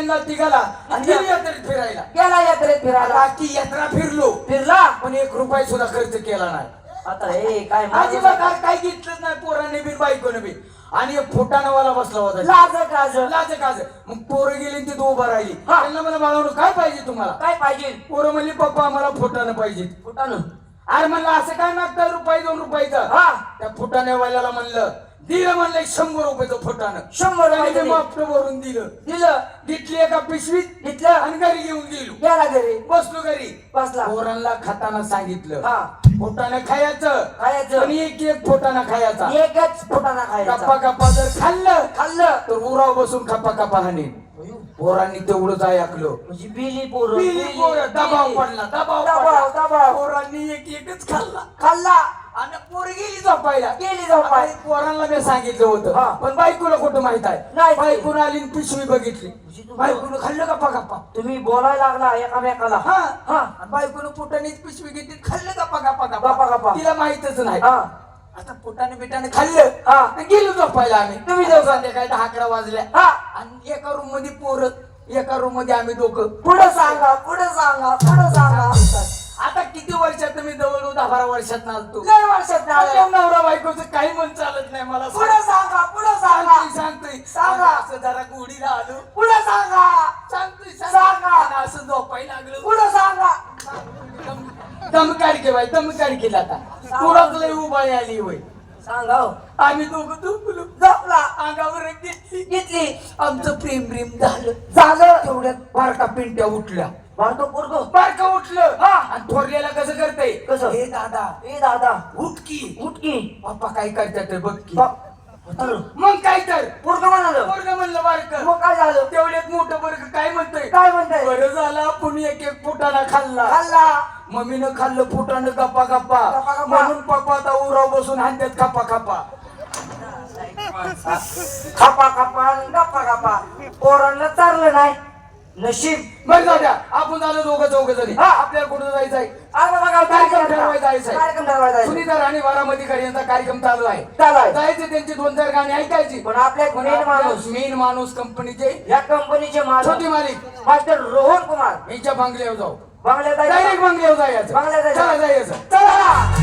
त्यांना तिघाला आणि गेली यात्रेत फिरायला. गेला यात्रेत फिरायला. बाकी यात्रा फिरलो. फिरला? पण एक रुपया सुद्धा खर्च केला नाही. आता हे काय अजिबात काय काय घेतलंच नाही. पोराने बी बायकोने बी. आणि एक फुटाणावाला बसला होता. लाज काज लाज काज मग पोरं गेली तिथं उभा राहिली. त्यांना मला बाळवणं काय पाहिजे तुम्हाला? काय पाहिजे? पोरं म्हणली पप्पा आम्हाला फुटाणं पाहिजे. फुटानं अरे म्हणलं असं काय मागता रुपये दोन रुपयाचं हा. त्या फुटाण्यावाल्याला म्हणलं दिलं म्हणलं एक शंभर रुपयाचं फुटाणं शंभर त्याने ते रुपये मापटं भरून दिलं. दिलं. घेतली एका पिशवीत घेतलं. आणि घरी घेऊन गेलो. गेला घरी. बसलो घरी. बसला. पोरांना खाताना सांगितलं. हा. फुटाणं खायचं. खायचं. पण एक एक फुटाणा खायचा. एकच फुटाणा कप्पा खायचा कप्पा जर खाल्लं खाल्लं. तर उराव बसून खप्पा कप्पा हाणे. पोरांनी तेवढंच ऐकलं. म्हणजे बिली पोरं बिली, पोरं, दबाव बिली. पडला दबाव दबाव पडला. दबाव. पोरांनी एक एकच खाल्ला. खाल्ला. आणि पोर गेली झोपायला. गेली झोपाय आता पोरांना मी सांगितलं. होतं. पण बायकोला कुठं माहीत आहे? नाही. बायकून आली आणि पिशवी बघितली. बायकून खाल्लं गप्पा गप्पा तुम्ही बोलायला लागला एकामेकाला. हा. हा. बायकोनं पोटानेच पिशवी घेतली खाल्लं गप्पा गप्पा गप्पा गप्पा. तिला माहितच नाही. हा. आता पोटाने बिटाने खाल्लं. हा. गेलो झोपायला आम्ही. तुम्ही आता संध्याकाळी दहा अकरा वाजल्या. हा. आणि एका रूममध्ये पोर एका रूममध्ये आम्ही दोघं. पुढे सांगा पुढे सांगा पुढे सांगा. किती वर्षात मी जवळ दहा बारा वर्षात नाचतो. लय वर्षात नवरा बायकोचं काही मन चालत नाही मला पुढे सांगा पुढे सांगा. सांगतोय सांगा. असं जरा गोडीला आलो. पुढे सांगा. सांगतोय सांगा. असं झोपायला लागलो. पुढे सांगा. दम- काढके बाई दम काढकेला आता तुलाच लय उभाळी आली होय. सांगा हो. आम्ही दोघं झोपलो. झोपला. अंगावर घेतली. घेतली. आमचं प्रेम प्रेम झालं. झालं. तेवढ्यात बारका पिंट्या उठल्या. भारतो पोरगो. बारका उठलं. हा. आणि थोरल्याला कसं करतय? कसं? हे दादा ए दादा उठकी. उठकी. पप्पा काय करतात ते बघ की. मग काय तर? पोरग म्हणाल. वर्ग म्हणलं बारक. मग काय झालं? तेवढ्यात मोठं वर्ग काय म्हणतंय? काय म्हणताय? बरं झालं आपण एक एक फुटाणा खाल्ला. खाल्ला. मम्मीनं खाल्लं फुटाणं गप्पा गप्पा. म्हणून पप्पा आता उराव बसून हाणत्यात खापा खापा खापा खापा आणि गप्पा गप्पा. पोरांना चाललं नाही. नशीब. बरं जाऊ द्या. आपण झालं दोघं चौघ जणी हा. आपल्याला कुठं अरे बघा कार्यक्रम ठरवायचा आहे. कार्यक्रम ठरवायचा आहे. सुनीता राणी बारामतीकर यांचा कार्यक्रम चालू आहे. चालाय जायचे त्यांची दोन चार गाणी ऐकायची. पण आपल्या मेन माणूस. मेन माणूस कंपनीचे या कंपनीचे छोटी मालिक. मास्टर रोहन कुमार. यांच्या बंगल्यावर जाऊ. बंगल्यात आहे डायरेक्ट बंगल्यावर जायचं. बंगल्यावर जायचं. चला जायचं. चला.